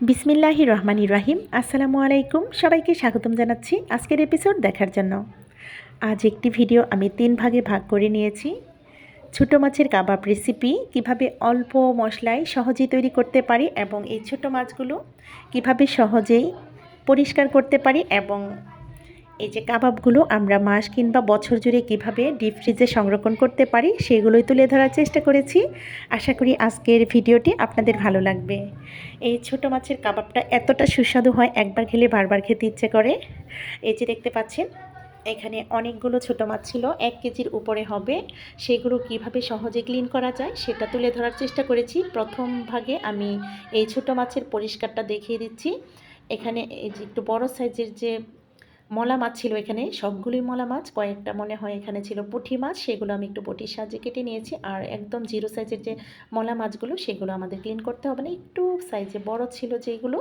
বিসমিল্লাহি রহমান ইব্রাহিম আসসালামু আলাইকুম। সবাইকে স্বাগতম জানাচ্ছি আজকের এপিসোড দেখার জন্য। আজ একটি ভিডিও আমি তিন ভাগে ভাগ করে নিয়েছি। ছোটো মাছের কাবাব রেসিপি কীভাবে অল্প মশলায় সহজেই তৈরি করতে পারি এবং এই ছোট মাছগুলো কীভাবে সহজেই পরিষ্কার করতে পারি এবং এই যে কাবাবগুলো আমরা মাস কিংবা বছর জুড়ে কীভাবে ডিপ ফ্রিজে সংরক্ষণ করতে পারি, সেগুলোই তুলে ধরার চেষ্টা করেছি। আশা করি আজকের ভিডিওটি আপনাদের ভালো লাগবে। এই ছোট মাছের কাবাবটা এতটা সুস্বাদু হয়, একবার খেলে বারবার খেতে ইচ্ছে করে। এই যে দেখতে পাচ্ছেন, এখানে অনেকগুলো ছোট মাছ ছিল, এক কেজির উপরে হবে। সেগুলো কীভাবে সহজে ক্লিন করা যায়, সেটা তুলে ধরার চেষ্টা করেছি। প্রথম ভাগে আমি এই ছোট মাছের পরিষ্কারটা দেখিয়ে দিচ্ছি। এখানে এই যে একটু বড় সাইজের যে মলা মাছ ছিল এখানে, সবগুলোই মলা মাছ। কয়েকটা মনে হয় এখানে ছিল পুঁটি মাছ, সেগুলো আমি একটু বটির সাহায্যে কেটে নিয়েছি। আর একদম জিরো সাইজের যে মলা মাছগুলো, সেগুলো আমাদের ক্লিন করতে হবে না। একটু সাইজে বড় ছিল যেগুলো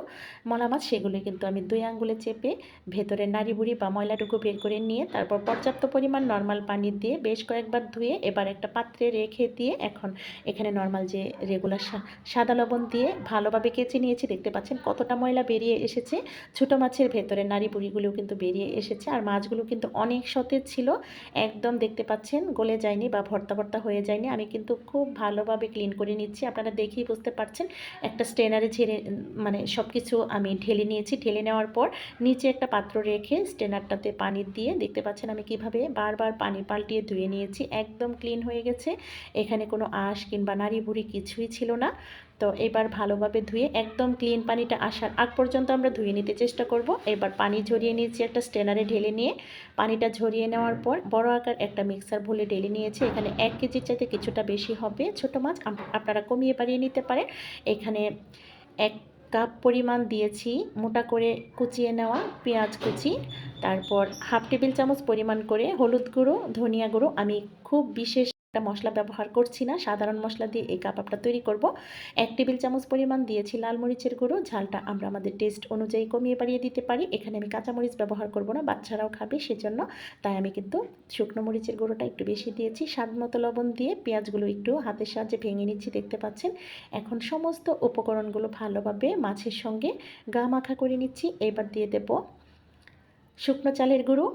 মলা মাছ, সেগুলো কিন্তু আমি দুই আঙ্গুলে চেপে ভেতরে নাড়ি বুড়ি বা ময়লাটুকু বের করে নিয়ে তারপর পর্যাপ্ত পরিমাণ নর্মাল পানি দিয়ে বেশ কয়েকবার ধুয়ে এবার একটা পাত্রে রেখে দিয়ে এখন এখানে নর্মাল যে রেগুলার সাদা লবণ দিয়ে ভালোভাবে কেচে নিয়েছি। দেখতে পাচ্ছেন কতটা ময়লা বেরিয়ে এসেছে। ছোটো মাছের ভেতরে নাড়ি বুড়িগুলোও কিন্তু বেরিয়ে এসেছে। আর মাছগুলো কিন্তু অনেক সতেজ ছিল। একদম দেখতে পাচ্ছেন, গলে যায়নি বা ভর্তা ভর্তা হয়ে যায়নি। আমি কিন্তু খুব ভালোভাবে ক্লিন করে নিচ্ছি। আপনারা দেখেই বুঝতে পারছেন, একটা স্টেনারে ঝেড়ে মানে সব কিছু আমি ঢেলে নিয়েছি। ঢেলে নেওয়ার পর নিচে একটা পাত্র রেখে স্টেনারটাতে পানি দিয়ে দেখতে পাচ্ছেন আমি কীভাবে বারবার পানি পাল্টিয়ে ধুয়ে নিয়েছি। একদম ক্লিন হয়ে গেছে। এখানে কোনো আঁশ কিংবা নাড়ি বুড়ি কিছুই ছিল না। তো এবার ভালোভাবে ধুয়ে একদম ক্লিন পানিটা আসার আগ পর্যন্ত আমরা ধুয়ে নিতে চেষ্টা করব। এবার পানি ঝরিয়ে নিয়েছি একটা স্টেনারে ঢেলে নিয়ে। পানিটা ঝরিয়ে নেওয়ার পর বড় আকার একটা মিক্সার ভুলে ঢেলে নিয়েছি। এখানে এক কেজির চাইতে কিছুটা বেশি হবে। ছোট মাছ আপনারা কমিয়ে বাড়িয়ে নিতে পারেন এখানে এক কাপ পরিমাণ দিয়েছি মোটা করে কুচিয়ে নেওয়া পেঁয়াজ কুচি। তারপর হাফ টেবিল চামচ পরিমাণ করে হলুদ গুঁড়ো, ধনিয়া গুঁড়ো। আমি খুব বিশেষ একটা মশলা ব্যবহার করছি না, সাধারণ মশলা দিয়ে এই কাবাবটা তৈরি করব। এক টেবিল চামচ পরিমাণ দিয়েছি লাল মরিচের গুঁড়ো, ঝালটা আমরা আমাদের টেস্ট অনুযায়ী কমিয়ে বাড়িয়ে দিতে পারি। এখানে আমি কাঁচামরিচ ব্যবহার করব না, বাচ্চারাও খাবে সেজন্য। তাই আমি কিন্তু শুকনো মরিচের গুঁড়োটা একটু বেশি দিয়েছি। স্বাদ মতো লবণ দিয়ে পেঁয়াজগুলো একটু হাতের সাহায্যে ভেঙে নিচ্ছি, দেখতে পাচ্ছেন? এখন সমস্ত উপকরণগুলো ভালোভাবে মাছের সঙ্গে গা মাখা করে নিচ্ছি। এবার দিয়ে দেব শুকনো চালের গুঁড়ো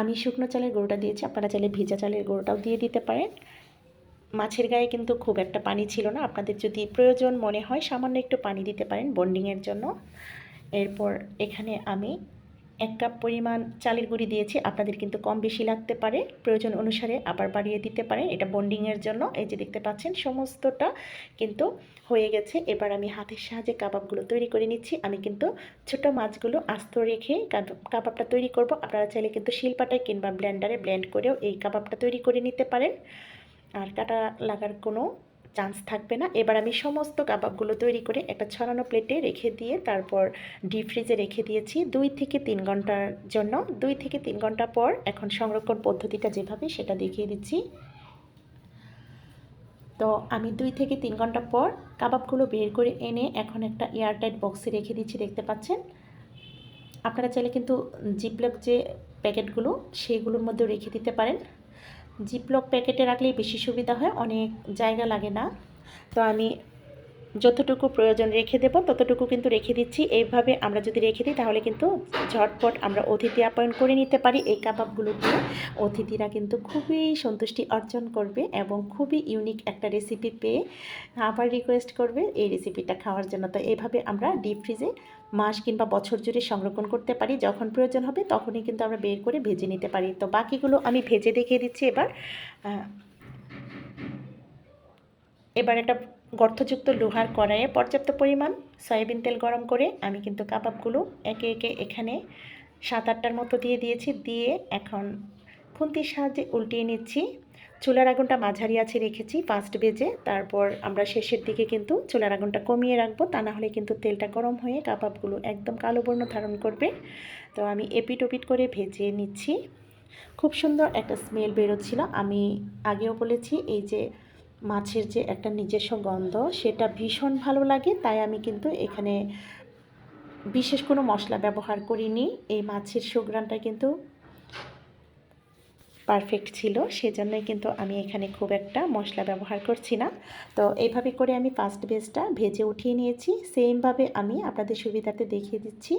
আমি শুকনো চালের গরুটা দিয়েছি, আপনারা চাইলে ভিজা চালের গরুটাও দিয়ে দিতে পারেন। মাছের গায়ে কিন্তু খুব একটা পানি ছিল না, আপনাদের যদি প্রয়োজন মনে হয় সামান্য একটু পানি দিতে পারেন বন্ডিংয়ের জন্য। এরপর এখানে আমি এক কাপ পরিমাণ চালের গুঁড়ি দিয়েছি। আপনাদের কিন্তু কম বেশি লাগতে পারে। প্রয়োজন অনুসারে আবার বাড়িয়ে দিতে পারেন। এটা বন্ডিংয়ের জন্য। এই যে দেখতে পাচ্ছেন, সমস্তটা কিন্তু হয়ে গেছে। এবার আমি হাতের সাহায্যে কাবাবগুলো তৈরি করে নিচ্ছি। আমি কিন্তু ছোট মাছগুলো আস্ত রেখে কাবাবটা তৈরি করব। আপনারা চাইলে কিন্তু শিলপাটায় কিংবা ব্লেন্ডারে ব্লেন্ড করেও এই কাবাবটা তৈরি করে নিতে পারেন। আর কাটা লাগার কোনো চান্স থাকবে না। এবার আমি সমস্ত কাবাবগুলো তৈরি করে একটা ছড়ানো প্লেটে রেখে দিয়ে তারপর ডিপ ফ্রিজে রেখে দিয়েছি। দুই থেকে তিন ঘণ্টার জন্য। দুই থেকে তিন ঘণ্টা পর এখন সংরক্ষণ পদ্ধতিটা যেভাবে সেটা দেখিয়ে দিচ্ছি। তো আমি দুই থেকে তিন ঘণ্টা পর কাবাবগুলো বের করে এনে এখন একটা এয়ারটাইট বক্সে রেখে দিচ্ছি, দেখতে পাচ্ছেন? আপনারা চাইলে কিন্তু জিপলক যে প্যাকেটগুলো সেইগুলোর মধ্যে রেখে দিতে পারেন। জিপলক প্যাকেটে রাখলেই বেশি সুবিধা হয় অনেক জায়গা লাগে না। তো আমি যতটুকু প্রয়োজন রেখে দেব, ততটুকু কিন্তু রেখে দিচ্ছি। এইভাবে আমরা যদি রেখে দিই, তাহলে কিন্তু ঝটপট আমরা অতিথি আপ্যায়ন করে নিতে পারি। এই কাবাবগুলো দিয়ে অতিথিরা কিন্তু খুবই সন্তুষ্টি অর্জন করবে এবং খুবই ইউনিক একটা রেসিপি পেয়ে আবার রিকোয়েস্ট করবে, এই রেসিপিটা খাওয়ার জন্য। তো এইভাবে আমরা ডিপ ফ্রিজে মাস কিংবা বছর জুড়ে সংরক্ষণ করতে পারি। যখন প্রয়োজন হবে, তখনই কিন্তু আমরা বের করে ভেজে নিতে পারি। তো বাকিগুলো আমি ভেজে দেখিয়ে দিচ্ছি এবার। এবার একটা গর্তযুক্ত লোহার কড়াইয়ে পর্যাপ্ত পরিমাণ সয়াবিন তেল গরম করে আমি কিন্তু কাবাবগুলো একে একে এখানে সাত আটটার মতো দিয়ে দিয়েছি, দিয়ে এখন খুন্তির সাহায্যে উল্টিয়ে নিচ্ছি। চুলার আগুনটা মাঝারি আছে রেখেছি ফার্স্ট বেজে তারপর আমরা শেষের দিকে কিন্তু চুলার আগুনটা কমিয়ে রাখব, তা না হলে কিন্তু তেলটা গরম হয়ে কাবাবগুলো একদম কালো বর্ণ ধারণ করবে। তো আমি এপিট ওপিট করে ভেজে নিচ্ছি। খুব সুন্দর একটা স্মেল বেরোচ্ছিল। আমি আগেও বলেছি, এই যে মাছের যে একটা নিজস্ব গন্ধ, সেটা ভীষণ ভালো লাগে। তাই আমি কিন্তু এখানে বিশেষ কোনো মশলা ব্যবহার করিনি। এই মাছের সুগ্রানটা কিন্তু পারফেক্ট ছিল। সেজন্যই কিন্তু আমি এখানে খুব একটা মশলা ব্যবহার করছি না। তো এইভাবে করে আমি ফার্স্ট বেসটা ভেজে উঠিয়ে নিয়েছি। সেমভাবে আমি আপনাদের সুবিধাতে দেখিয়ে দিচ্ছি।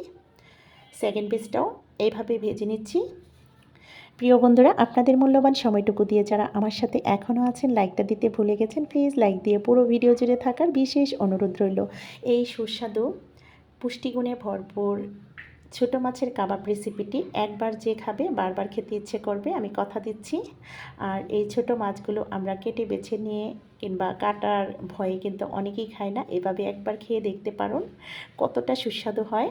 সেকেন্ড বেসটাও এইভাবে ভেজে নিচ্ছি। প্রিয় বন্ধুরা, আপনাদের মূল্যবান সময়টুকু দিয়ে যারা আমার সাথে এখনও আছেন, লাইকটা দিতে ভুলে গেছেন, প্লিজ লাইক দিয়ে পুরো ভিডিও জুড়ে থাকার বিশেষ অনুরোধ রইল। এই সুস্বাদু, পুষ্টিগুণে ভরপুর ছোট মাছের কাবাব রেসিপিটি একবার যে খাবে, বারবার খেতে ইচ্ছে করবে, আমি কথা দিচ্ছি। আর এই ছোট মাছগুলো আমরা কেটে বেছে নিয়ে কিংবা কাটার ভয়ে কিন্তু অনেকেই খায় না, এভাবে একবার খেয়ে দেখতে পারুন কতটা সুস্বাদু হয়।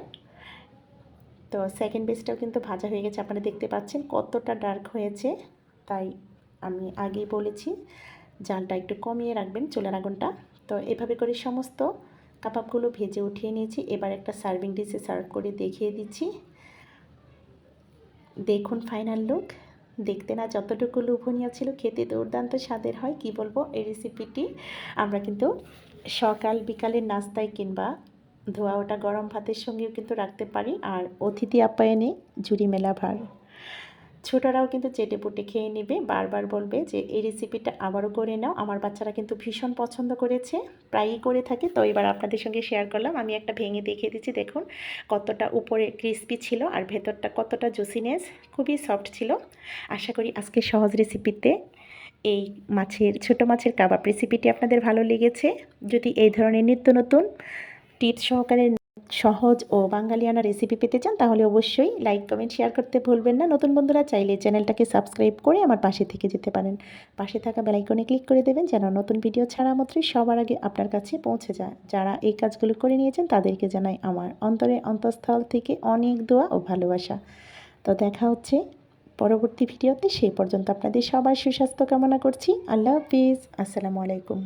তো সেকেন্ড বেসটাও কিন্তু ভাজা হয়ে গেছে, আপনারা দেখতে পাচ্ছেন কতটা ডার্ক হয়েছে। তাই আমি আগেই বলেছি, জালটা একটু কমিয়ে রাখবেন চুলার আগুনটা। তো এভাবে করে সমস্ত কাবাবগুলো ভেজে উঠিয়ে নিয়েছি, এবার একটা সার্ভিং ডিশে সার্ভ করে দেখিয়ে দিচ্ছি। দেখুন ফাইনাল লুক দেখতে না যতটুকু লোভনীয় ছিল, খেতে দুর্দান্ত স্বাদের হয়, কি বলব? এই রেসিপিটি আমরা কিন্তু সকাল বিকালের নাস্তায় কিংবা ধোয়া ওটা গরম ভাতের সঙ্গেও কিন্তু রাখতে পারি। আর অতিথি আপ্যায়নে ঝুড়ি মেলা ভার। ছোটরাও কিন্তু চেটে পুটে খেয়ে নেবে, বারবার বলবে যে, এই রেসিপিটা আবারও করে নাও। আমার বাচ্চারা কিন্তু ভীষণ পছন্দ করেছে, প্রায়ই করে থাকে। তো এবার আপনাদের সঙ্গে শেয়ার করলাম। আমি একটা ভেঙে দেখিয়ে দিচ্ছি, দেখুন কতটা উপরে ক্রিস্পি ছিল আর ভেতরটা কতটা জুসিনেস খুবই সফট ছিল। আশা করি আজকে সহজ রেসিপিতে এই মাছের, ছোট মাছের কাবাব রেসিপিটি আপনাদের ভালো লেগেছে। যদি এই ধরনের নিত্য নতুন টিপস সহকারে সহজ ও বাঙালিয়ানা রেসিপি পেতে চান, তাহলে অবশ্যই লাইক কমেন্ট শেয়ার করতে ভুলবেন না। নতুন বন্ধুরা চাইলে চ্যানেলটাকে সাবস্ক্রাইব করে আমার পাশে থেকে যেতে পারেন। পাশে থাকা বেলাইকনে ক্লিক করে দেবেন যেন নতুন ভিডিও ছাড়া মাত্রই সবার আগে আপনার কাছে পৌঁছে যায়। যারা এই কাজগুলো করে নিয়েছেন, তাদেরকে জানাই আমার অন্তরে অন্তঃস্থল থেকে অনেক দোয়া ও ভালোবাসা। তো দেখা হচ্ছে পরবর্তী ভিডিওতে সেই পর্যন্ত আপনাদের সবার সুস্বাস্থ্য কামনা করছি। আল্লাহ হাফিজ। আসসালামু আলাইকুম।